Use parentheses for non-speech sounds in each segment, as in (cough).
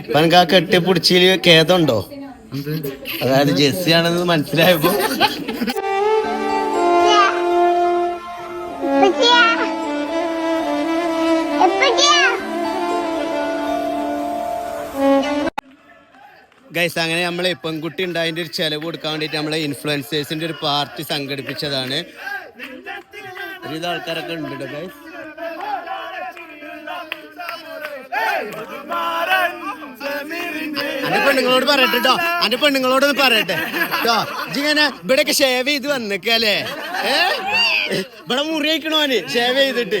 ഇപ്പൊ ആ ആ പിടിച്ചിൽ ഖേദമുണ്ടോ? അതായത് ജെസ്സി ആണെന്ന് മനസ്സിലായപ്പോ. ഗൈസ് അങ്ങനെ നമ്മൾ പെൺകുട്ടി ഉണ്ടായതിന്റെ ഒരു ചെലവ് കൊടുക്കാൻ വേണ്ടിയിട്ട് നമ്മളെ ഇൻഫ്ലുവൻസേഴ്സിന്റെ ഒരു പാർട്ടി സംഘടിപ്പിച്ചതാണ്. ഒരുവിധ ആൾക്കാരൊക്കെ ഉണ്ട് ഗൈസ് അന്റെ പെണ്ണുങ്ങളോട് പറയട്ടെ കേട്ടോ അന്റെ പെണ്ണുങ്ങളോടൊന്ന് പറയട്ടെ. കേട്ടോ ഇങ്ങനെ ഇവിടെയൊക്കെ ഷേവ് ചെയ്ത് വന്നിക്കല്ലേ ഏ? ഇവിടെ മുറി അയക്കണോന് ഷേവ് ചെയ്തിട്ട്.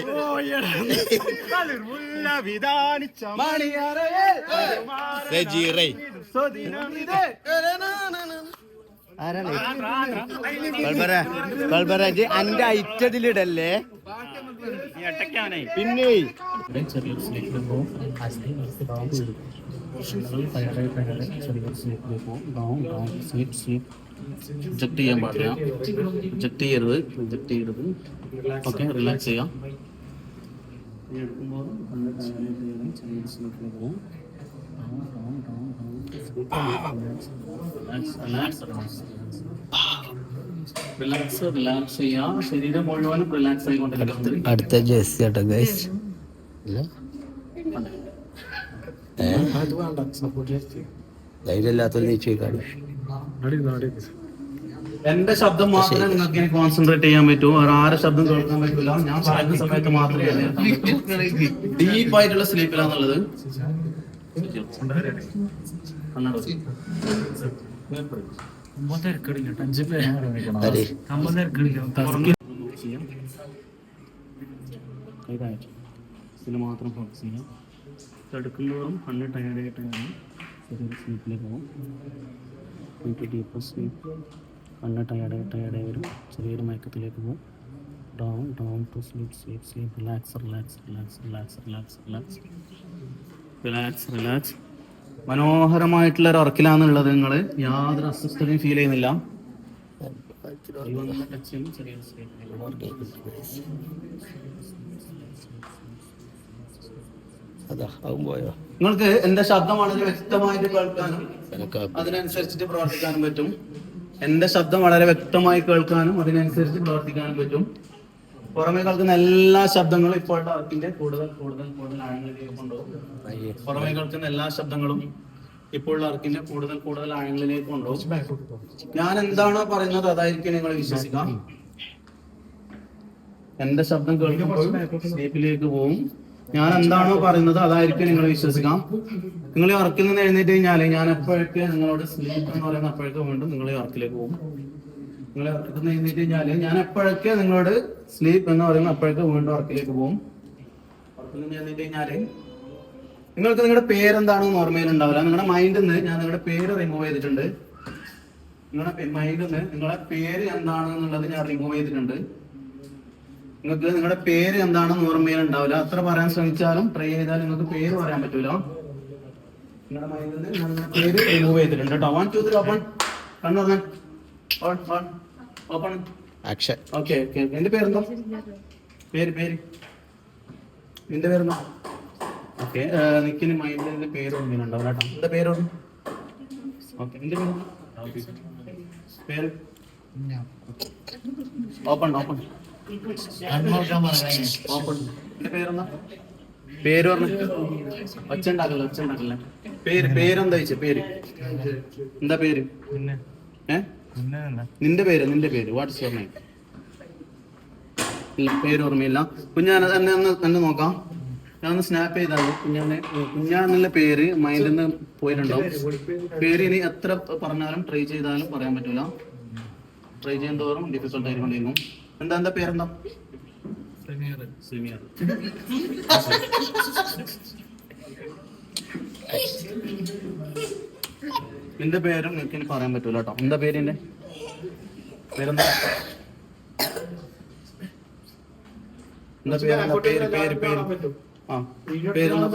സജീറേ. ആരാണ്? അന്റെ ഐറ്റതിലിടല്ലേ പിന്നെ? ജക്ട് ചെയ്യാൻ പാടില്ല ജക്ട് ചെയ്യരുത് ജക്ട് ചെയ്യരുത് ഓക്കെ റിലാക്സ് ചെയ്യാം റിലാക്സ് റിലാക്സ് ചെയ്യാം ശരീരം മുഴുവനും റിലാക്സ് ആയിക്കൊണ്ടിരിക്കുന്നത് അടുത്ത ജേഴ്സി കേട്ടോ ഗൈസ് ധൈര്യമില്ലാത്തൊരു നീച്ചു എന്റെ ശബ്ദം മാത്രമേ നിങ്ങൾക്ക് കോൺസെൻട്രേറ്റ് ചെയ്യാൻ പറ്റൂ. വേറെ ആരെ ശബ്ദം കേൾക്കാൻ പറ്റില്ല ഞാൻ പറയുന്ന സമയത്ത് മാത്രമേ ഡീപ്പ് ആയിട്ടുള്ള സ്ലീപ്പിലാന്നുള്ളത് മാത്രം ഫോക്കസ് ചെയ്യാം. എടുക്കുന്നതോറും കണ്ണ് ടയർഡായിട്ടാണ് ചെറിയൊരു സ്ലീപ്പിലേക്ക് പോകും. എനിക്ക് ഡീപ്പർ സ്ലീപ്പ് കണ്ണ് ടയർഡായി ടയർഡായി വരും ചെറിയൊരു മയക്കത്തിലേക്ക് പോകും. Down down to sleep sleep sleep relax relax relax relax relax relax relax relax മനോഹരമായിട്ടുള്ള ഒരു ഉറക്കിലാന്നുള്ളത് നിങ്ങൾ യാതൊരു അസ്വസ്ഥതയും ഫീൽ ചെയ്യുന്നില്ല. ചെറിയൊരു സ്ലീപ്പിലേക്ക് അതാ പോയോ നിങ്ങൾക്ക് എന്റെ ശബ്ദം വളരെ വ്യക്തമായിട്ട് കേൾക്കാനും അതിനനുസരിച്ചിട്ട് പ്രവർത്തിക്കാനും പറ്റും. എന്റെ ശബ്ദം വളരെ വ്യക്തമായി കേൾക്കാനും അതിനനുസരിച്ച് പ്രവർത്തിക്കാനും പറ്റും. പുറമേ കേൾക്കുന്ന എല്ലാ ശബ്ദങ്ങളും ഇപ്പോഴത്തെ വർക്കിന്റെ കൂടുതൽ കൂടുതൽ കൂടുതൽ ആഴങ്ങളിലേക്ക് കൊണ്ടുപോകും. പുറമേ കേൾക്കുന്ന എല്ലാ ശബ്ദങ്ങളും ഇപ്പോഴുള്ള വർക്കിന്റെ കൂടുതൽ കൂടുതൽ ആഴങ്ങളിലേക്ക് കൊണ്ടുപോകും. ഞാൻ എന്താണോ പറയുന്നത് അതായിരിക്കും നിങ്ങൾ വിശ്വസിക്കാം. എന്റെ ശബ്ദം കേൾക്കുമ്പോൾ സ്ലീപ്പിലേക്ക് പോവും. ഞാൻ എന്താണോ പറയുന്നത് അതായിരിക്കും നിങ്ങൾ വിശ്വസിക്കാം. നിങ്ങൾ വർക്കിൽ നിന്ന് എഴുന്നേറ്റ് കഴിഞ്ഞാൽ ഞാൻ എപ്പോഴൊക്കെ നിങ്ങളോട് സ്ലീപ്പ് എന്ന് പറയുന്ന അപ്പോഴൊക്കെ വീണ്ടും നിങ്ങൾ വർക്കിലേക്ക് പോകും. നിങ്ങൾ വർക്കിൽ നിന്ന് എഴുന്നേറ്റ് കഴിഞ്ഞാൽ ഞാൻ എപ്പോഴൊക്കെ നിങ്ങളോട് സ്ലീപ്പ് എന്ന് പറയുന്ന അപ്പോഴൊക്കെ വീണ്ടും വർക്കിലേക്ക് പോകും. വർക്കിൽ നിന്ന് എഴുന്നേറ്റ് കഴിഞ്ഞാൽ നിങ്ങൾക്ക് നിങ്ങളുടെ പേരെന്താണെന്ന് ഓർമ്മയിൽ ഉണ്ടാവില്ല നിങ്ങളുടെ മൈൻഡിൽ നിന്ന് ഞാൻ നിങ്ങളുടെ പേര് റിമൂവ് ചെയ്തിട്ടുണ്ട്. നിങ്ങളുടെ മൈൻഡിൽ നിന്ന് നിങ്ങളുടെ പേര് എന്താണെന്നുള്ളത് ഞാൻ റിമൂവ് ചെയ്തിട്ടുണ്ട്. നിങ്ങൾക്ക് നിങ്ങളുടെ പേര് എന്താണെന്ന് ഓർമ്മയിൽ ഉണ്ടാവില്ല അത്ര പറയാൻ ശ്രമിച്ചാലും ട്രൈ ചെയ്താലും നിങ്ങൾക്ക് പേര് പറയാൻ പറ്റൂല. നിങ്ങളുടെ മൈൻഡിൽ നിന്ന് നിങ്ങളുടെ പേര് റിമൂവ് ചെയ്തിട്ടുണ്ട് കേട്ടോ വൺ ടു ത്രീ ഓപ്പൺ കണ്ണു ഓപ്പൺ ആക്ഷൻ ഓക്കെ ഓക്കെ എന്റെ പേരെന്തോ? പേര് പേര്. നിന്റെ പേരെന്തോ? ഓക്കെ നിക്കിന് മൈൻഡിൽ എന്റെ പേര് ഓർമ്മയിലുണ്ടാവും കേട്ടോ എന്റെ പേര് ഓക്കെ എന്റെ പേര്? പേര്? ഓപ്പൺ ഓപ്പൺ ഓപ്പൺ പേര് പറഞ്ഞു ഒച്ച ഉണ്ടാക്കല്ല ഒച്ച ഉണ്ടാക്കല്ല പേര്? പേരെന്താ പേര് എന്താ പേര് ഏ നിന്റെ പേര് നിന്റെ പേര്. വാട്ട്സ് യുവർ നെയിം പേര് ഓർമ്മയില്ല. കുഞ്ഞാൻ എന്നെ ഒന്ന് എന്നെ നോക്കാം. ഞാൻ ഒന്ന് സ്നാപ്പ് ചെയ്താൽ കുഞ്ഞാനെ കുഞ്ഞാന്നുള്ള പേര് മൈൻഡിൽ നിന്ന് പോയിട്ടുണ്ടാവും. പേര് ഇനി എത്ര പറഞ്ഞാലും ട്രൈ ചെയ്താലും പറയാൻ പറ്റൂല. ട്രൈ ചെയ്യുന്നതോറും ഡിഫിക്കൽട്ടായിരിക്കും ഡിഫിക്കൽട്ട് ആയിക്കൊണ്ടിരിക്കും എന്താ എന്താ പേരെന്താ? നിന്റെ പേരും എനിക്ക് ഇനി പറയാൻ പറ്റൂല കേട്ടോ. എന്താ പേരിന്റെ പേരെന്താ? എന്താ പേരെന്താ? പേര് പേര് പേര്. ആ പേരെന്താ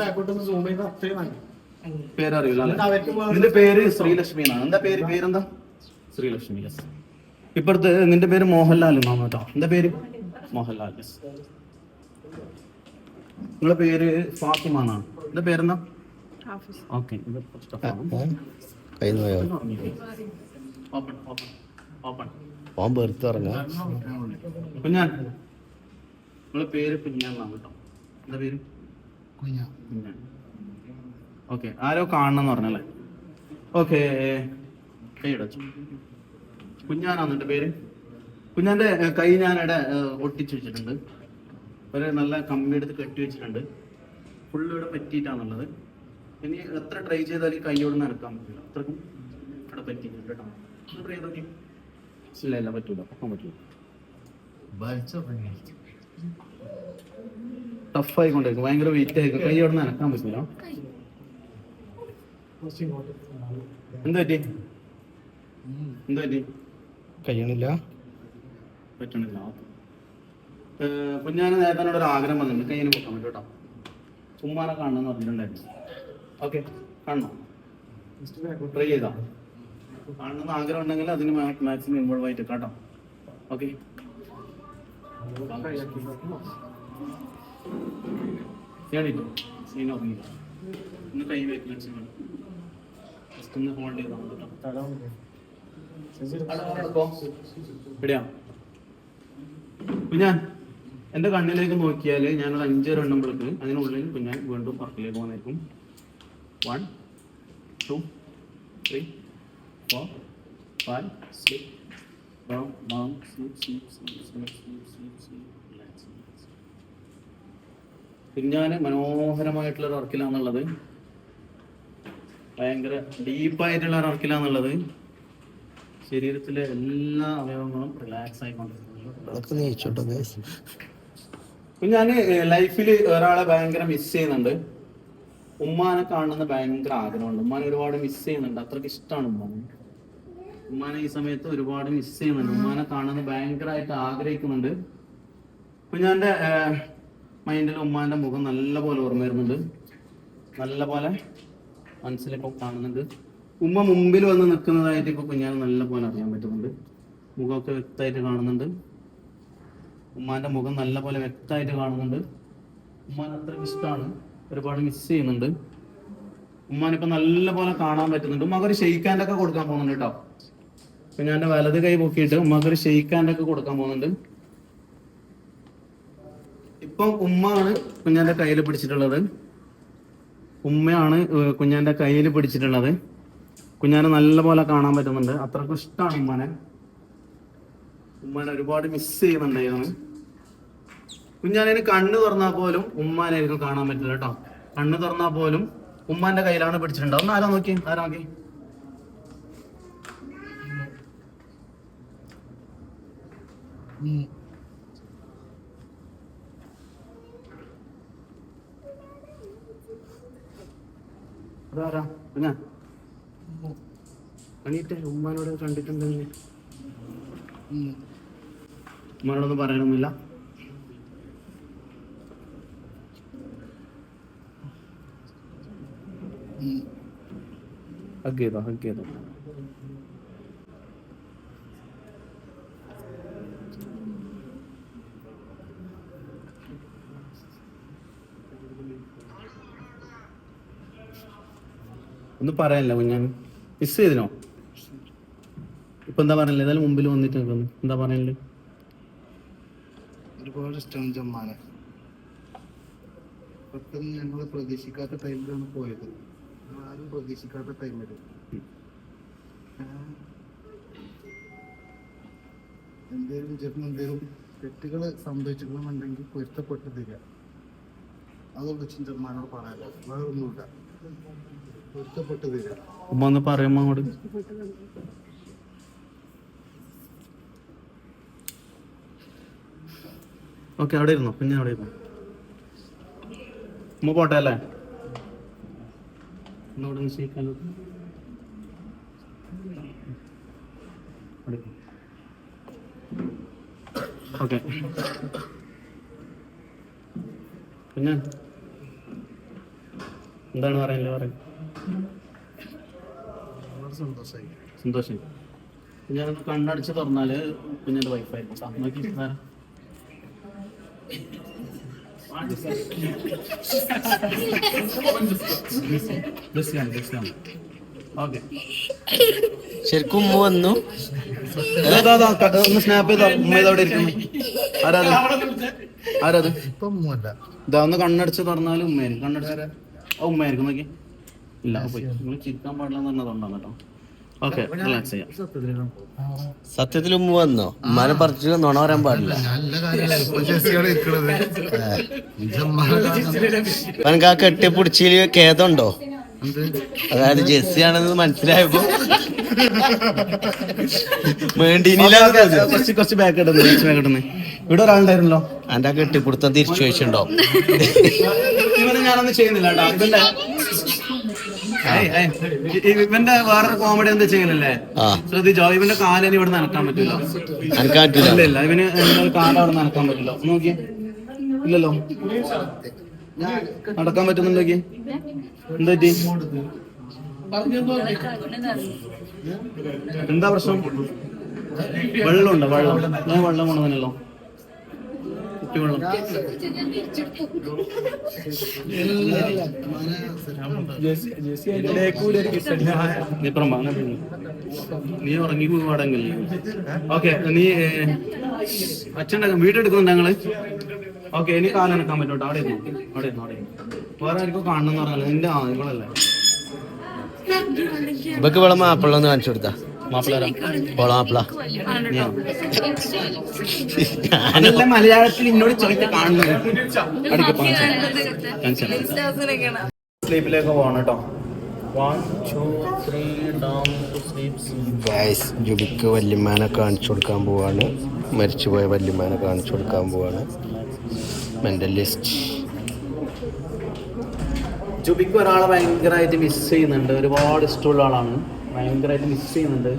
പേരറിയില്ല അല്ലേ? നിന്റെ പേര് ശ്രീലക്ഷ്മി എന്നാണ്. എന്താ പേര്? പേരെന്താ? ശ്രീലക്ഷ്മി യെസ് ഇപ്പുറത്ത് നിന്റെ പേര് മോഹൻലാൽ മാമ കേട്ടോ. എന്താ പേര്? മോഹൻലാൽ. നിങ്ങളെ പേര് ഫാത്തിമ എന്നാണ്. എന്താ പേരെന്താ? ഓക്കെ. കൈ കുഞ്ഞാൻ. നിങ്ങളെ പേര് കേട്ടോ. എന്താ പേര്? കുഞ്ഞാൻ. ഓക്കെ ആരോ കാണണം പറഞ്ഞല്ലേ? ഓക്കെ കൈയടച്ചു കുഞ്ഞാനാണ് എന്റെ പേര്? കുഞ്ഞാന്റെ കൈ ഞാനിവിടെ ഒട്ടിച്ചു വെച്ചിട്ടുണ്ട്. ഒരു നല്ല കമ്പി എടുത്ത് കെട്ടി വെച്ചിട്ടുണ്ട്. ഫുള്ള് ഇവിടെ പറ്റിയിട്ടാണുള്ളത്. ഇനി എത്ര ട്രൈ ചെയ്താലും കൈയോട് നടക്കാൻ പറ്റില്ല. അത്രക്കും ഇവിടെ പറ്റിയിട്ടുണ്ട് കേട്ടോ. ട്രൈ ഇല്ല ഇല്ല പറ്റൂല. പൊക്കാൻ പറ്റൂല. ടഫ് ആയിക്കൊണ്ടിരിക്കും ഭയങ്കര വെയിറ്റ് ആയിരിക്കും കൈ അവിടെ നനക്കാൻ പറ്റില്ല. എന്ത് പറ്റി? എന്ത് പറ്റി? കഴിയണില്ല. പറ്റണില്ല. കുഞ്ഞാന നേതാനോട് ഒരു ആഗ്രഹം വന്നിട്ടുണ്ട്. കയ്യിന് പൊക്കാൻ പറ്റും കേട്ടോ. ഉമ്മാനെ കാണണമെന്ന് പറഞ്ഞിട്ടുണ്ടായിരുന്നു. ഓക്കെ കാണണോ? ട്രൈ ചെയ്താ. കാണണമെന്ന് ആഗ്രഹം ഉണ്ടെങ്കിൽ അതിന് മാക്സിമം ഇൻവോൾവ് ആയിട്ട് കേട്ടോ. ഓക്കെ. ഒന്ന് കൈ ഒന്ന് ഹോൾഡ് ചെയ്താൽ കേട്ടോ. കുഞ്ഞാൻ എന്റെ കണ്ണിലേക്ക് നോക്കിയാൽ ഞാനൊരു അഞ്ച് എണ്ണുമ്പോഴേക്ക് അതിനുള്ളിൽ കുഞ്ഞാൻ വീണ്ടും പുറത്തിലേക്ക് പോകുന്നതായിരിക്കും one two three four five six. കുഞ്ഞാന് മനോഹരമായിട്ടുള്ള ഒരു വർക്കിലാന്നുള്ളത് ഭയങ്കര ഡീപ്പായിട്ടുള്ള ഒരു വർക്കിലാന്നുള്ളത് ശരീരത്തിലെ എല്ലാ അവയവങ്ങളും റിലാക്സ് ആയിക്കൊണ്ടിരിക്കുന്നു. ഞാൻ ലൈഫിൽ ഒരാളെ ഭയങ്കര മിസ് ചെയ്യുന്നുണ്ട്. ഉമ്മാനെ കാണണമെന്ന് ഭയങ്കര ആഗ്രഹമുണ്ട്. ഉമ്മാനെ ഒരുപാട് മിസ് ചെയ്യുന്നുണ്ട്. അത്രയ്ക്ക് ഇഷ്ടമാണ് ഉമ്മാനെ. ഉമ്മാനെ ഈ സമയത്ത് ഒരുപാട് മിസ് ചെയ്യുന്നുണ്ട്. ഉമ്മാനെ കാണണമെന്ന് ഭയങ്കരമായിട്ട് ആഗ്രഹിക്കുന്നുണ്ട്. കുഞ്ഞാന്റെ മൈൻഡിൽ ഉമ്മാന്റെ മുഖം നല്ല പോലെ ഓർമ്മ വരുന്നുണ്ട്. നല്ല പോലെ മനസ്സിലിപ്പോ കാണുന്നുണ്ട്. ഉമ്മ മുമ്പിൽ വന്ന് നിൽക്കുന്നതായിട്ട് ഇപ്പൊ കുഞ്ഞാൻ നല്ല പോലെ അറിയാൻ പറ്റുന്നുണ്ട്. മുഖമൊക്കെ വ്യക്തമായിട്ട് കാണുന്നുണ്ട്. ഉമ്മാന്റെ മുഖം നല്ല പോലെ വ്യക്തമായിട്ട് കാണുന്നുണ്ട്. ഉമ്മാൻ അത്രയ്ക്ക് ഇഷ്ടമാണ്. ഒരുപാട് മിസ് ചെയ്യുന്നുണ്ട്. ഉമ്മാനിപ്പോ നല്ല പോലെ കാണാൻ പറ്റുന്നുണ്ട്. ഉമ്മക്ക് ഒരു ഷെയ്ക്കാന്റെ കൊടുക്കാൻ പോകുന്നുണ്ട് കേട്ടോ. ഇപ്പൊ ഞാൻ വലത് കൈ പൊക്കിയിട്ട് ഉമ്മക്ക് ഒരു ഷെയ്ക്കാന്റെ കൊടുക്കാൻ പോകുന്നുണ്ട്. ഇപ്പം ഉമ്മയാണ് കുഞ്ഞാന്റെ കയ്യിൽ പിടിച്ചിട്ടുള്ളത്. ഉമ്മയാണ് കുഞ്ഞാന്റെ കയ്യിൽ പിടിച്ചിട്ടുള്ളത്. കുഞ്ഞാനെ നല്ലപോലെ കാണാൻ പറ്റുന്നുണ്ട്. അത്രക്കും ഇഷ്ടമാണ് ഉമ്മാനെ. ഉമ്മാനെ ഒരുപാട് മിസ് ചെയ്യുന്നുണ്ടായിരുന്നു. കുഞ്ഞാനെ കണ്ണ് തുറന്നാൽ പോലും ഉമ്മാനായിരിക്കും കാണാൻ പറ്റില്ല കേട്ടോ. കണ്ണ് തുറന്നാൽ പോലും ഉമ്മാന്റെ കയ്യിലാണ് പിടിച്ചിട്ടുണ്ടാവും ഒന്ന് ആരാ നോക്കി? ആരാ നോക്കി? അതാരാ? കുഞ്ഞാ. എണീറ്റ് ഉമ്മാനോട് കണ്ടിട്ടുണ്ടെങ്കിൽ ഉമ്മാനോടൊന്നും പറയാനൊന്നുമില്ല ഹഗ് ചെയ്തോ ഹഗ് ചെയ്തോ. ഒന്നും പറയാനില്ല കുഞ്ഞാൻ. മിസ് ചെയ്തിനോ? ഇപ്പൊ എന്താ പറയല്ലേ ഏതായാലും മുമ്പിൽ വന്നിട്ട് നിൽക്കുന്നു. എന്താ പറയല്ലേ ഒരുപാട് ഇഷ്ടമാണ് ജമ്മാനെ. പെട്ടെന്ന് ഞങ്ങൾ പ്രതീക്ഷിക്കാത്ത ടൈമിലാണ് പോയത്. ആരും പ്രതീക്ഷിക്കാത്ത ടൈമിൽ എന്തേലും ചേട്ടന് എന്തേലും തെറ്റുകൾ സംഭവിച്ചിട്ടുണ്ടെങ്കിൽ പൊരുത്തപ്പെട്ട് തരിക അതുകൊണ്ട് ചിന്തമാനോട് പറയാലോ വേറെ ഒന്നുമില്ല ഉമ്മ ഒന്ന് പറയുമ്പോ അങ്ങോട്ട്? ഓക്കെ അവിടെ ഇരുന്നു. പിന്നെ അവിടെ ഇരുന്നു. ഉമ്മ പോട്ടെ അല്ലേ? ഒന്നുകൂടെ ഓക്കെ. പിന്നെ? എന്താണ് പറയാനില്ല പറയാൻ സന്തോഷം സന്തോഷമായി. സന്തോഷം. ഞാൻ കണ്ണടച്ച് തുറന്നാൽ പിന്നെ എന്റെ വൈഫായിരുന്നു നോക്കി ശരിക്കും ഉമ്മ വന്നു. ഒന്ന് സ്നാപ്പ് ചെയ്താ. ഉമ്മ ഇതവിടെ ഇരിക്കുന്നു. ആരാത് ആരാത് ഇതാ ഒന്ന് കണ്ണടച്ച് തുറന്നാലും ഉമ്മയായിരിക്കും. കണ്ണടച്ച്. ഉമ്മയായിരിക്കും. നോക്കി. ഇല്ല പോയി. നിങ്ങൾ ചിരിക്കാൻ പാടില്ല എന്ന് പറഞ്ഞതുകൊണ്ടാണ് കേട്ടോ. ഓക്കെ റിലാക്സ് ചെയ്യാം. സത്യത്തിൽ ഉമ്മ വന്നോ? ഉമ്മാനെ പറിച്ചു നുണ വരാൻ പാടില്ല. നല്ല ആ കെട്ടി പിടിച്ചിൽ ഖേദമുണ്ടോ അതായത് ജെസ്സി ആണെന്ന് മനസ്സിലായപ്പോ (laughs) കുറച്ച് കുറച്ച് ബാക്ക് ഇടുന്നു കുറച്ച് ബാക്ക് ഇടുന്നു. ഇവിടെ ഒരാളുണ്ടായിരുന്നല്ലോ? എന്റെ ആ കെട്ടിപ്പിടുത്തം തിരിച്ചു വെച്ചിട്ടുണ്ടോ ഇവനെ ഞാനൊന്നും ചെയ്യുന്നില്ല കേട്ടോ. ഇവന്റെ വേറൊരു കോമഡി എന്താ ചെയ്യുന്നില്ലേ ശ്രദ്ധിച്ചോ ഇവന്റെ കാലിന് ഇവിടെ നനക്കാൻ പറ്റില്ല. ഇല്ല ഇവന് കാൽ അവിടെ നനക്കാൻ പറ്റില്ല. നോക്കി ഇല്ലല്ലോ. നടക്കാൻ പറ്റുന്നുണ്ടോ നോക്കിയേ. എന്താ പറ്റി? എന്താ പ്രശ്നം? വെള്ളമുണ്ടോ? വെള്ളം. ഞാൻ വെള്ളം കൊണ്ടുവന്നല്ലോ നീ ഉറങ്ങി പോവാടെങ്കിൽ ഓക്കെ നീ അച്ഛന്റെ വീടെടുക്കുന്നുണ്ട് ഞങ്ങൾ ഓക്കെ ഇനി കാലനക്കാൻ പറ്റും അവിടെ ഇരുന്നു. അവിടെ ഇരുന്നു അവിടെ ഇരുന്നു. വേറെ ആർക്കും കാണണം എന്ന് പറഞ്ഞാൽ നിന്റെ ആ നിങ്ങളല്ലേ. ഇവക്ക് വെള്ളം ആപ്പിളൊന്ന് കാണിച്ചു കൊടുത്താ. മാപ്പിള? മലയാളത്തിൽ എന്നോട് ചോദിച്ച കാണുന്നത്. സ്ലീപ്പിലേക്ക് പോകണം കേട്ടോ. ജുബിക്ക് വല്യമാനെ കാണിച്ചു കൊടുക്കാൻ പോവാണ്. മരിച്ചുപോയ വല്യമാനെ കാണിച്ചു കൊടുക്കാൻ പോവാണ്. മെന്റലിസ്റ്റ് ജുബിക്ക് ഒരാളെ ഭയങ്കരമായിട്ട് മിസ് ചെയ്യുന്നുണ്ട്. ഒരുപാട് ഇഷ്ടമുള്ള ആളാണ്. ഭയങ്കരമായിട്ട് മിസ് ചെയ്യുന്നുണ്ട്.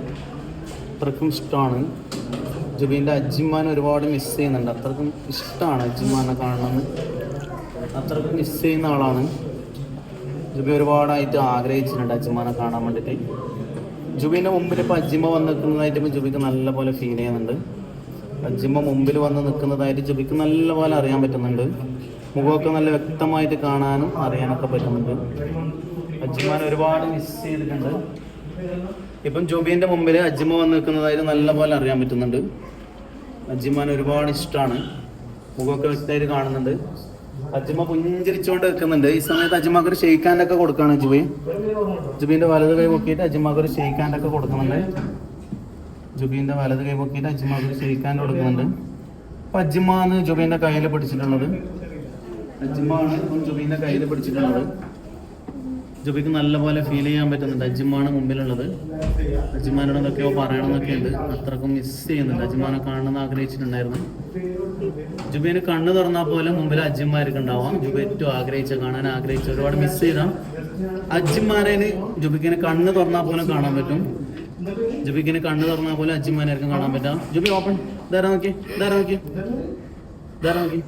അത്രക്കും ഇഷ്ടമാണ്. ജുബീന്റെ അജിമാൻ ഒരുപാട് മിസ് ചെയ്യുന്നുണ്ട്. അത്രക്കും ഇഷ്ടമാണ് അജിമാനെ കാണണമെന്ന്. അത്രക്കും മിസ് ചെയ്യുന്ന ആളാണ്. ജുബി ഒരുപാടായിട്ട് ആഗ്രഹിച്ചിട്ടുണ്ട് അജിമാനെ കാണാൻ വേണ്ടിയിട്ട്. ജുബീന്റെ മുമ്പിൽ ഇപ്പോൾ അജിമ വന്ന് നിൽക്കുന്നതായിട്ട് ഇപ്പോൾ ജുബിക്ക് നല്ലപോലെ ഫീൽ ചെയ്യുന്നുണ്ട്. അജിമ മുമ്പിൽ വന്ന് നിൽക്കുന്നതായിട്ട് ജുബിക്ക് നല്ലപോലെ അറിയാൻ പറ്റുന്നുണ്ട്. മുഖമൊക്കെ നല്ല വ്യക്തമായിട്ട് കാണാനും അറിയാനൊക്കെ പറ്റുന്നുണ്ട്. അജ്മാൻ ഒരുപാട് മിസ് ചെയ്തിട്ടുണ്ട്. ഇപ്പം ജോബിന്റെ മുമ്പിൽ അജ്മ വന്ന് നല്ല പോലെ അറിയാൻ പറ്റുന്നുണ്ട്. അജ്മാൻ ഒരുപാട് ഇഷ്ടമാണ് മുഖമൊക്കെ വ്യക്തമായിട്ട് കാണുന്നുണ്ട്. അജ്മ പുഞ്ചിരിച്ചുകൊണ്ട് നിൽക്കുന്നുണ്ട്. ഈ സമയത്ത് അജ്മാക്ക് ഒരു ഷെയ്ക്കാന്റെ ഒക്കെ കൊടുക്കുകയാണ് ജുബി ജുബീന്റെ വലത് കൈ പൊക്കിയിട്ട് അജ്മാക്ക് ഒരു ഷെയ്ക്കാന്റെ ഒക്കെ കൊടുക്കുന്നുണ്ട്. ജുബീന്റെ വലത് കൈ പൊക്കിയിട്ട് അജ്മാക്ക് ഒരു ഷെയ്ക്കാന്റെ കൊടുക്കുന്നുണ്ട്. അപ്പം അജ്മാന്ന് ജുബീന്റെ കയ്യിൽ പിടിച്ചിട്ടുള്ളത്. അജ്മാണ് ഇപ്പം ജുബീന്റെ കയ്യിൽ പിടിച്ചിട്ടുള്ളത്. ജുബിക്ക് നല്ലപോലെ ഫീൽ ചെയ്യാൻ പറ്റുന്നുണ്ട്. അജിമാണ് മുമ്പിലുള്ളത്. അജിമാനോട് എന്തൊക്കെയോ പറയണമെന്നൊക്കെ ഉണ്ട്. അത്രക്കും മിസ് ചെയ്യുന്നുണ്ട്. അജിമാനെ കാണണമെന്ന് ആഗ്രഹിച്ചിട്ടുണ്ടായിരുന്നു. ജുബിന് കണ്ണ് തുറന്നാൽ പോലും മുമ്പിൽ അജിമാർക്ക് ഉണ്ടാവാം. ജുബി ഏറ്റവും ആഗ്രഹിച്ച കാണാൻ ആഗ്രഹിച്ച ഒരുപാട് മിസ് ചെയ്ത. അജിമാരേന് ജുബിക്കിന് കണ്ണ് തുറന്നാൽ പോലും കാണാൻ പറ്റും. ജുബിക്കിന് കണ്ണ് തുറന്നാൽ പോലും അജിമാനായിരിക്കും കാണാൻ പറ്റാം. ജുബി ഓപ്പൺ ധാരാ നോക്കി ധാരാ നോക്കി ധാരാ നോക്കി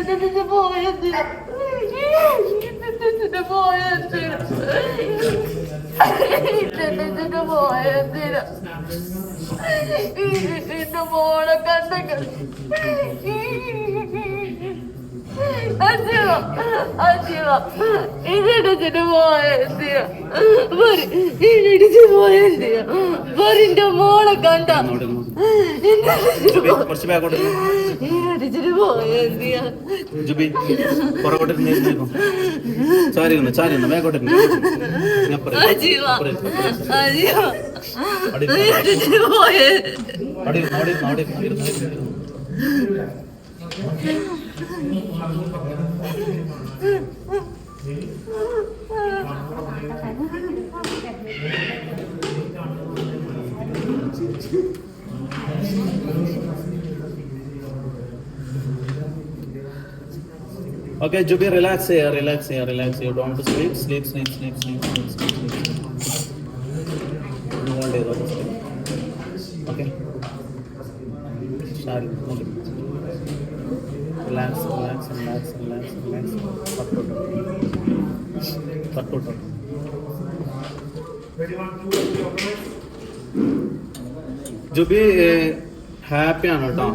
ഇടിച്ചിട്ട് പോയെത്തിയ ഇടിച്ച് പോയെത്തിയ വരിന്റെ മോളെ കണ്ട അപ്പുറം ഇരുന്നു. അജീവ അപ്പുറം ഇരുന്നു. അജീവ അവിടെ ഇരുന്നു. ഇടിച്ച് പോയത് അവിടെ ഇരുന്നു, അവിടെ ഇരുന്നു, അവിടെ ഇരുന്നു, ഇരുന്നു, ഇരുന്നു, ഇരുന്നു. Okay, Jubi, relax here, relax here, relax here. Don't sleep, sleep, sleep, sleep, sleep, sleep, sleep, sleep. You won't able to sleep. Okay. Shari, okay. Relax, relax, relax, relax, relax. Out. Jubi happy ആണ് കേട്ടോ.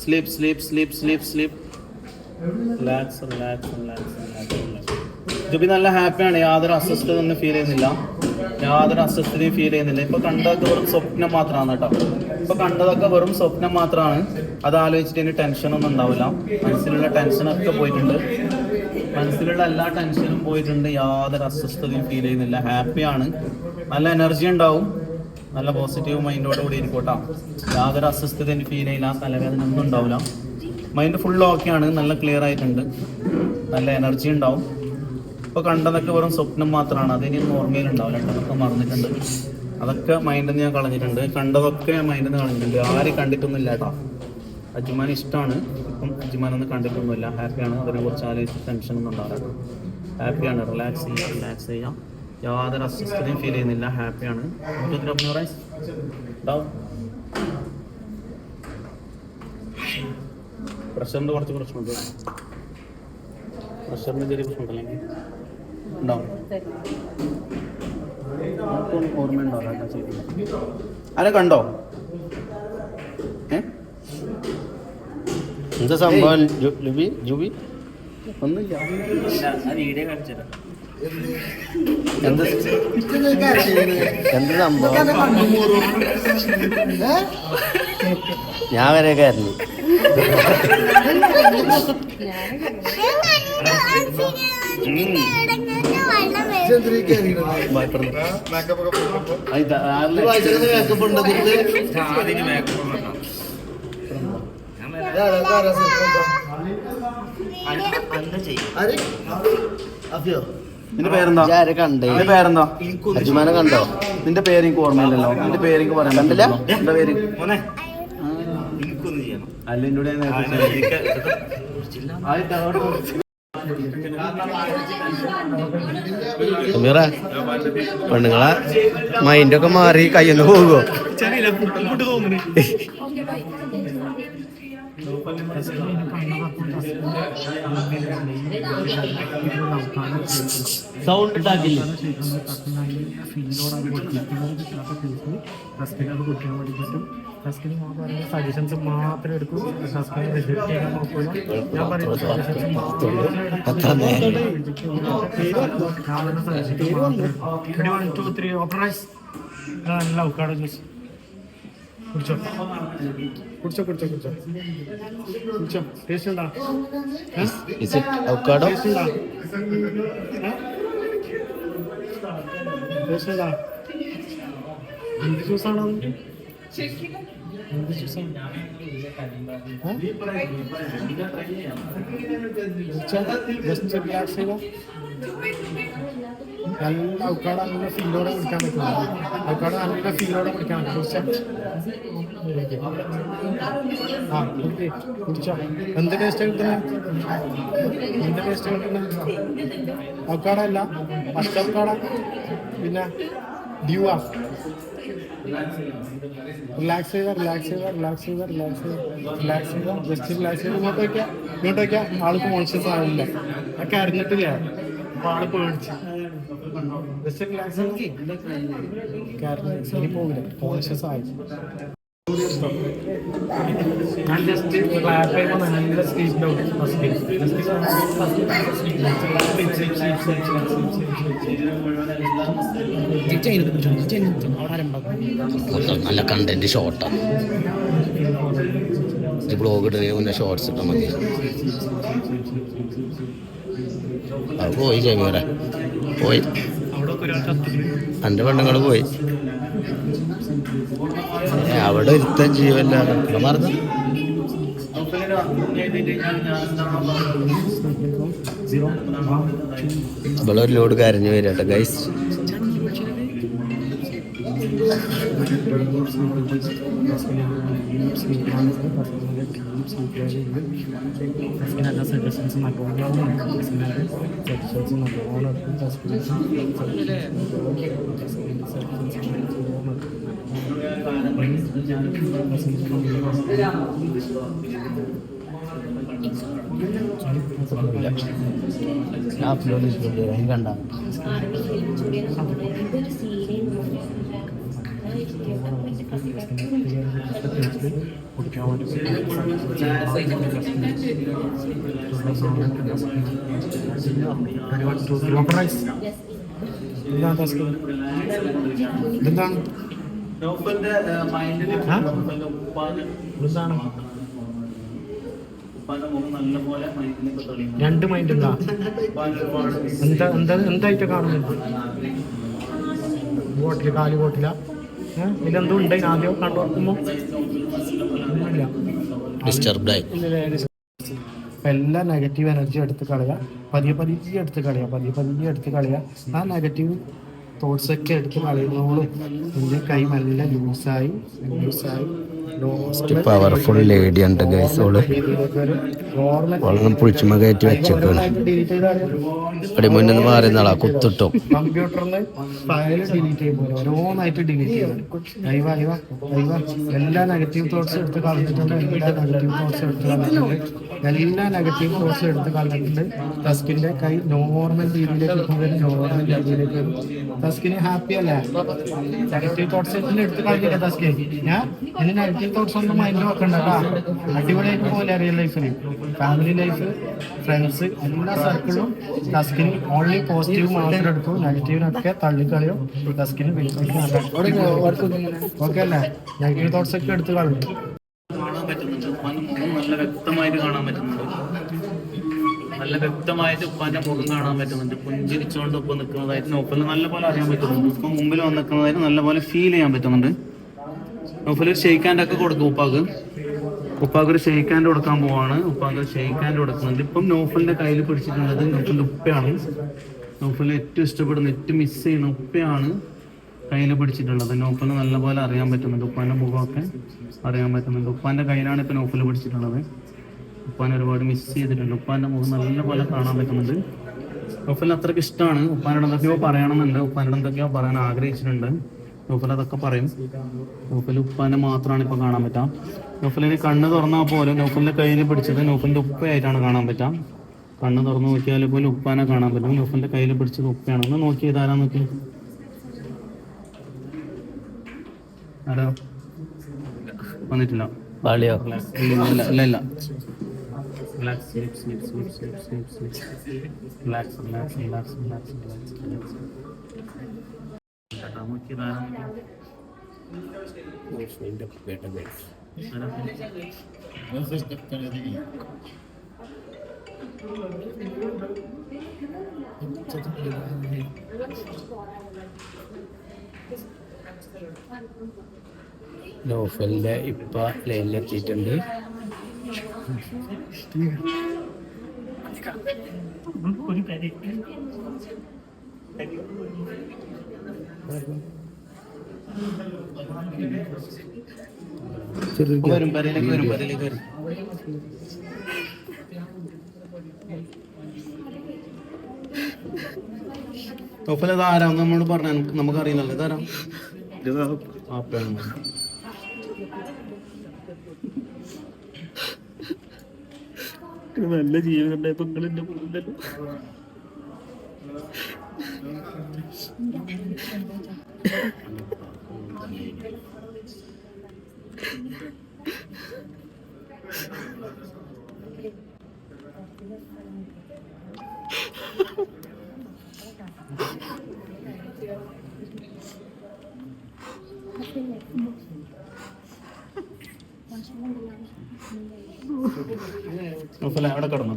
Sleep sleep sleep sleep sleep relax relax relax relax Jubi നല്ല ഹാപ്പിയാണ് യാതൊരു അസ്വസ്ഥത ഒന്നും feel ചെയ്യുന്നില്ല. യാതൊരു അസ്വസ്ഥതയും feel ചെയ്യുന്നില്ല. ഇപ്പൊ കണ്ടതൊക്കെ വെറും സ്വപ്നം മാത്രമാണ് കേട്ടോ. ഇപ്പൊ കണ്ടതൊക്കെ വെറും സ്വപ്നം മാത്രമാണ്. അത് ആലോചിച്ചിട്ട് ഇനി ടെൻഷനൊന്നും ഉണ്ടാവില്ല. മനസ്സിലുള്ള ടെൻഷനൊക്കെ പോയിട്ടുണ്ട്. മനസ്സിലുള്ള എല്ലാ ടെൻഷനും പോയിട്ടുണ്ട്. യാതൊരു അസ്വസ്ഥതയും ഫീൽ ചെയ്യുന്നില്ല. ഹാപ്പിയാണ് നല്ല എനർജി ഉണ്ടാവും. നല്ല പോസിറ്റീവ് മൈൻഡോട് കൂടി ഇരിക്കോട്ടാ. യാതൊരു അസ്വസ്ഥതയും ഫീൽ ചെയ്യില്ല. തലവേദന ഒന്നും ഉണ്ടാവില്ല. മൈൻഡ് ഫുൾ ഓക്കെയാണ് നല്ല ക്ലിയർ ആയിട്ടുണ്ട്. നല്ല എനർജി ഉണ്ടാവും. ഇപ്പോൾ കണ്ടതൊക്കെ വെറും സ്വപ്നം മാത്രമാണ് അതിനി ഓർമ്മയിൽ ഉണ്ടാവില്ല. അതൊക്കെ മറന്നിട്ടുണ്ട്. അതൊക്കെ മൈൻഡിൽ നിന്ന് ഞാൻ കളഞ്ഞിട്ടുണ്ട്. കണ്ടതൊക്കെ ഞാൻ മൈൻഡിൽ നിന്ന് കളഞ്ഞിട്ടുണ്ട്. ആരും കണ്ടിട്ടൊന്നും ഇല്ല കേട്ടോ അജ്മാൻ ഇഷ്ടമാണ് ഇപ്പം ജിമാനൊന്നും കണ്ടിട്ടൊന്നുമില്ല. ഹാപ്പിയാണ് അതിനെ കുറിച്ച് ആലോചിച്ച് ടെൻഷനൊന്നും ഉണ്ടാവില്ല. ഹാപ്പിയാണ് റിലാക്സ് ചെയ്യാം റിലാക്സ് ചെയ്യാം. യാതൊരു അസ്വസ്ഥതയും ഫീൽ ചെയ്യുന്നില്ല. ഹാപ്പിയാണ് പ്രഷറിന്റെ കുറച്ച് പ്രശ്നമുണ്ട്. പ്രഷറിന്റെ ചെറിയ പ്രശ്നമുണ്ടല്ലെങ്കിൽ ഉണ്ടാവും നമുക്കൊന്നും അല്ല കണ്ടോ? ഏ? എന്താ സംഭവം? ലുബി ജുബി? ജുബി ഒന്നുമില്ല എന്ത് എന്ത് സംഭവം? ഞാൻ വരെ കയറുന്നു നിന്റെ പേരെന്താ? ആരെ കണ്ടേ? നിന്റെ പേരെന്താ? അജുമാനെ കണ്ടോ? നിന്റെ പേര് എനിക്ക് ഓർമ്മയില്ലല്ലോ. നിന്റെ പേര് എനിക്ക് പറയാൻ കണ്ടില്ല? നിന്റെ പേര്? അല്ല എന്നോട് ഞാൻ. സമീറ പെണ്ണുങ്ങളെ മൈൻഡൊക്കെ മാറി കയ്യൊന്ന് പോകുമോ (laughs) സൗണ്ട് ഉണ്ടാക്കില്ല സജഷൻസ് മാത്രം എടുക്കും സബ്സ്ക്രൈബ് റിജക്ട് ചെയ്യാൻ നോക്കില്ല ഞാൻ പറയുന്നത് സജഷൻസ് അത്ര നേരം വൺ ടു ത്രീ ഓപ്പറൈസ് നല്ല ഉക്കാട ജ്യൂസ് കുടിച്ചോ കുടിച്ചോ കുടിച്ചോ കുടിച്ചോ കുടിച്ചോ ടേസ്റ്റ് ഉണ്ടോ ഇസ് ഇറ്റ് അവക്കാടോ ടേസ്റ്റ് ഉണ്ടോ ടേസ്റ്റ് ഉണ്ടോ എന്ത് ജ്യൂസാണോ എന്ത് ജ്യൂസാണ് ജസ്റ്റ് റിലാക്സ് ചെയ്യുക നല്ല നല്ല ഫീലോടെ കുടിക്കാൻ പറ്റും. അവക്കാട നല്ല ഫീലോടെ കുടിക്കാൻ പറ്റും. കുടിച്ചാ? എന്ത് ടേസ്റ്റ് കിട്ടുന്നത് എന്ത് ടേസ്റ്റ് കിട്ടുന്നത് അല്ല ഫസ്റ്റ് അവക്കാട പിന്നെ ഡ്യൂവാ റിലാക്സ് ചെയ്യുക റിലാക്സ് ചെയ്യുക റിലാക്സ് ചെയ്യുക റിലാക്സ് ചെയ്യുക റിലാക്സ് ചെയ്യുക ജസ്റ്റ് റിലാക്സ് ചെയ്ത്. ഇങ്ങോട്ട് വയ്ക്കാം ഇങ്ങോട്ട് വയ്ക്കാം ആൾക്ക് കോൺഷ്യസ് ആവില്ല ഒക്കെ അറിഞ്ഞിട്ടില്ല അപ്പൊ ആൾ പേടിച്ച്. ഞാൻ ജസ്റ്റ് ക്ലാപ്പ് നല്ല നല്ല കണ്ടന്റ് ഷോർട്ടാണ് ബ്ലോഗ് ഇടുന്നതിന് ഷോർട്സ് ഇട്ടാൽ മതി അത് പോയി ജമീറെ പോയി. എന്റെ പെണ്ണുങ്ങൾ പോയി. അവിടെ ഇരുത്തൻ ജീവല്ല മറന്നു? ഇവിടെ ലോഡ് കരഞ്ഞു വരട്ടെ ഗൈസ് കണ്ട ഇതെന്താണ് നൗഫലിന്റെ മൈൻഡിൽ ആ? നൗഫലിന്റെ ഉപ്പാന്റെ ഇതെന്താണ് ഉപ്പാന്റെ മുഖം രണ്ട് മൈൻഡ് എന്താ എന്താ എന്തായിട്ട് കാണുന്നു ബോട്ടിൽ കാൽ ബോട്ടില? ഇതിലെന്തോ ഉണ്ട് ആദ്യം കണ്ടു നോക്കുമ്പോൾ എല്ലാ നെഗറ്റീവ് എനർജി എടുത്ത് കളയുക. പതിയെ പതിയെ എടുത്ത് കളയുക. പതിയെ പതിയെ എടുത്ത് കളയുക. ആ നെഗറ്റീവ് തോട്ട്സ് ഒക്കെ എടുത്ത് കളയുന്നോളും എന്റെ കൈ നല്ല ലൂസായി ലൂസായി പവർഫുൾ ലേഡി ഉണ്ട് ഗൈസ് ഓൾ. വെള്ളം പുളിച്ചുമ കയറ്റി വെച്ചേക്കാണ്. ഇവിടെ മുന്നിൽ നിന്ന് മാറി നാളാ കുത്തിട്ടോ. ഫയൽ ഡിലീറ്റ് ഡിലീറ്റ് എല്ലാ നെഗറ്റീവ് തോട്ട്സും എടുത്ത് കളഞ്ഞിട്ടുണ്ട് എടുത്ത് ടസ്കിന്റെ കൈ നോർമൽ രീതിയിലേക്ക് നോർമൽ രീതിയിലേക്ക്. ടസ്കിന് ഹാപ്പി അല്ലേ? നെഗറ്റീവ് തോട്ട്സ് എടുത്ത് കളഞ്ഞില്ല ടസ്കി ഞാൻ? ഇനി നെഗറ്റീവ് തോട്ട്സ് ഒന്നും മൈൻഡ് വെക്കണ്ട കേട്ടോ അടിപൊളിയായിട്ട് പോലെ റിയൽ ലൈഫിൽ ഫാമിലി ലൈഫ് ഫ്രണ്ട്സ് എല്ലാ സർക്കിളും ടസ്കിന് ഓൺലി പോസിറ്റീവ് മാത്രം എടുത്തു നെഗറ്റീവിനൊക്കെ തള്ളിക്കളിയോ. ടസ്കിന് ഓക്കെ അല്ലേ? നെഗറ്റീവ് തോട്ട്സ് ഒക്കെ എടുത്ത് കളയും. കാണാൻ പറ്റുന്നുണ്ട്. ഉപ്പാന്റെ മുഖം നല്ല വ്യക്തമായിട്ട് കാണാൻ പറ്റുന്നുണ്ട്. നല്ല വ്യക്തമായിട്ട് ഉപ്പാന്റെ മുഖം കാണാൻ പറ്റുന്നുണ്ട്. പുഞ്ചിരിച്ചുകൊണ്ട് ഒപ്പം നിൽക്കുന്നതായിട്ട് നോഫലിന് നല്ലപോലെ അറിയാൻ പറ്റുന്നുണ്ട്. ഉപ്പ് മുമ്പിൽ വന്നിരിക്കുന്നതായിട്ട് നല്ല നല്ലപോലെ ഫീൽ ചെയ്യാൻ പറ്റുന്നുണ്ട്. നോഫൽ ഒരു ഷെയ്ക്ക് ഹാൻഡ് ഒക്കെ കൊടുക്കും ഉപ്പാക്ക്. ഉപ്പാക്ക് ഒരു ഷെയ്ക്ക് കൊടുക്കാൻ പോവാണ്. ഉപ്പാക്ക് ഒരു ഷെയ്ക്ക് ഹാൻഡ് കൊടുക്കുന്നുണ്ട്. ഇപ്പം നോഫലിന്റെ കയ്യിൽ പിടിച്ചിട്ടുള്ളത് നൗഫലിന്റെ ഉപ്പയാണ്. നോഫൽ ഏറ്റവും ഇഷ്ടപ്പെടുന്ന ഏറ്റവും മിസ് ചെയ്യുന്ന ഉപ്പയാണ് കയ്യിൽ പിടിച്ചിട്ടുള്ളത്. നോഫലിന് നല്ലപോലെ അറിയാൻ പറ്റുന്നുണ്ട്. ഉപ്പാന്റെ മുഖമൊക്കെ അറിയാൻ പറ്റുന്നുണ്ട്. ഉപ്പാന്റെ കയ്യിലാണ് ഇപ്പൊ നോഫൽ പിടിച്ചിട്ടുള്ളത്. ഉപ്പാൻ ഒരുപാട് മിസ് ചെയ്തിട്ടുണ്ട്. ഉപ്പാന്റെ മുഖം നല്ലപോലെ കാണാൻ പറ്റുന്നുണ്ട്. നോഫലിന് അത്രയ്ക്ക് ഇഷ്ടമാണ്. ഉപ്പാനോട് എന്തൊക്കെയോ പറയണമെന്നുണ്ട്. ഉപ്പാനോട് എന്തൊക്കെയോ പറയാൻ ആഗ്രഹിച്ചിട്ടുണ്ട്. നോഫൽ അതൊക്കെ പറയും. നോഫൽ ഉപ്പാനെ മാത്രമാണ് ഇപ്പൊ കാണാൻ പറ്റാം. നോഫലിന് കണ്ണ് തുറന്നാൽ പോലും നോഫലിന്റെ കയ്യിൽ പിടിച്ചത് നോഫലിന്റെ ഉപ്പയായിട്ടാണ് കാണാൻ പറ്റാം. കണ്ണ് തുറന്നു നോക്കിയാൽ പോലും ഉപ്പാനെ കാണാൻ പറ്റും. നോഫലിന്റെ കയ്യിൽ പിടിച്ചത് ഉപ്പയാണ്. ഒന്ന് നോക്കി ഇതാരാ നോക്കി. ആരോ? വന്നിട്ടില്ല. വാളിയോ ഇല്ല ഇല്ല Relax, sleep, sleep, sleep, sleep, sleep, sleep. Relax, relax, relax, relax, relax, relax. നോക്കി? ആരാ? നോഫലിന്റെ ഇപ്പ ലൈനിലെത്തിയിട്ടുണ്ട് വരും നമ്മൾ വരും പെരയിലേക്ക് വരും. പറഞ്ഞ നമുക്ക് അറിയില്ലല്ലോ ഇതാരാ നല്ല ജീവിതം ഉണ്ടായപ്പോ നിങ്ങൾ എന്റെ അവിടെ കിടന്നു.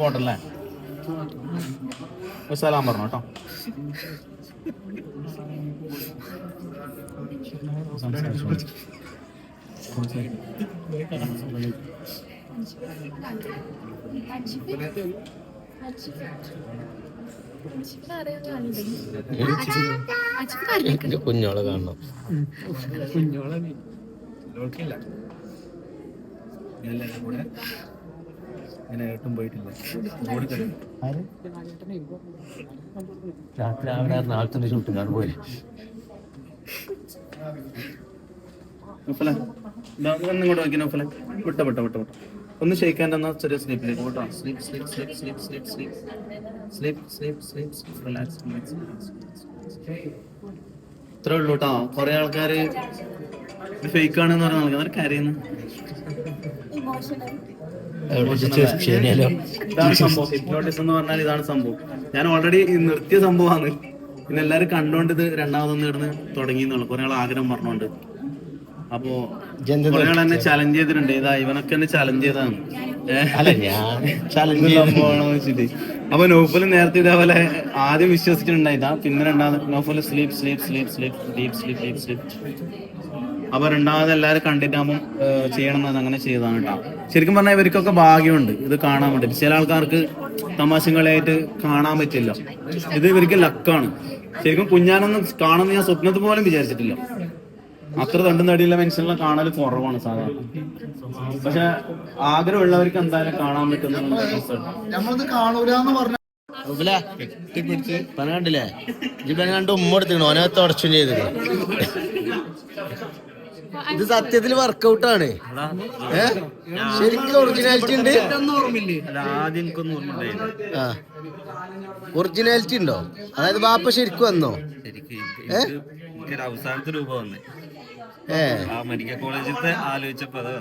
പോട്ടല്ലേ സലാം പറഞ്ഞു കേട്ടോ കുഞ്ഞോളെ കാണണം. എല്ലാവരും കൂടെ ഇങ്ങനെ ഏട്ടും പോയിട്ടില്ല. രാത്രി അവിടെ നാളത്തെ ആണ് പോയി ഒന്ന് ഇങ്ങോട്ട് നോക്കി നൗഫലെ. വിട്ടോ വിട്ടോ വിട്ടോ വിട്ടോ. ഒന്ന് ഷെയ്ക്കാൻ തന്നാ ചെറിയ സ്ലീപ്പിലേക്ക് കേട്ടോ sleep sleep sleep sleep sleep sleep sleep sleep sleep relax relax ഇത്രേ ഉള്ളൂ കേട്ടോ കുറെ ആൾക്കാര് ഫേക്ക് ആണെന്ന് പറഞ്ഞ ആൾക്കാർ കരയുന്നു ഇതാണ് സംഭവം. ഹിപ്നോട്ടിസം എന്ന് പറഞ്ഞാൽ ഇതാണ് സംഭവം. ഞാൻ ഓൾറെഡി നിർത്തിയ സംഭവമാണ്. പിന്നെ എല്ലാരും കണ്ടോണ്ട് ഇത് രണ്ടാമതൊന്ന് ഇടന്ന് തുടങ്ങി എന്നുള്ളു. കുറെ ആൾ ആഗ്രഹം പറഞ്ഞോണ്ട്. അപ്പോ കുറെ ആൾ എന്നെ ചലഞ്ച് ചെയ്തിട്ടുണ്ട്. ഇതാ ഇവനൊക്കെ എന്നെ ചലഞ്ച് ചെയ്താണ് ഞാൻ ചലഞ്ച് സംഭവമാണോ വെച്ചിട്ട്. അപ്പൊ നോഫൽ നേരത്തെ ഇതേപോലെ ആദ്യം വിശ്വസിച്ചിട്ടുണ്ടായിട്ടാ പിന്നെ രണ്ടാമത് Naufal sleep sleep sleep sleep deep sleep deep sleep അപ്പൊ രണ്ടാമത് എല്ലാരും കണ്ടിട്ടാകുമ്പോൾ ചെയ്യണം എന്ന് അങ്ങനെ ചെയ്തതാണ് കേട്ടോ ശരിക്കും പറഞ്ഞാൽ ഇവർക്കൊക്കെ ഭാഗ്യമുണ്ട് ഇത് കാണാൻ വേണ്ടി ചില ആൾക്കാർക്ക് തമാശകളായിട്ട് കാണാൻ പറ്റില്ല. ഇത് ഇവർക്ക് ലക്കാണ് ശരിക്കും കുഞ്ഞാനൊന്നും കാണുന്ന ഞാൻ സ്വപ്നത്തിൽ പോലും വിചാരിച്ചിട്ടില്ല. അത്ര തണ്ടും തടിയുള്ള മനുഷ്യനെ കാണൽ കുറവാണ് സാധാരണ പക്ഷെ ആഗ്രഹമുള്ളവർക്ക് എന്തായാലും കാണാൻ പറ്റുന്ന പറഞ്ഞില്ലേ ഇവനെ കണ്ട് ഉമ്മ എടുത്തിക്കണോ ഓനെ തുടച്ചും ചെയ്ത് ഇത് സത്യത്തിൽ വർക്കൗട്ട് ആണ്. ശരിക്കും ഒറിജിനാലിറ്റി ഉണ്ട്? ഒറിജിനാലിറ്റി ഉണ്ടോ? അതായത് ബാപ്പ ശരിക്കും വന്നോ? ശരിക്കും ഏ? എനിക്ക് എനിക്കൊരു അവസാനത്തെ രൂപം വന്നേ. മെഡിക്കൽ കോളേജിൽ ആലോചിച്ചപ്പോ അതാ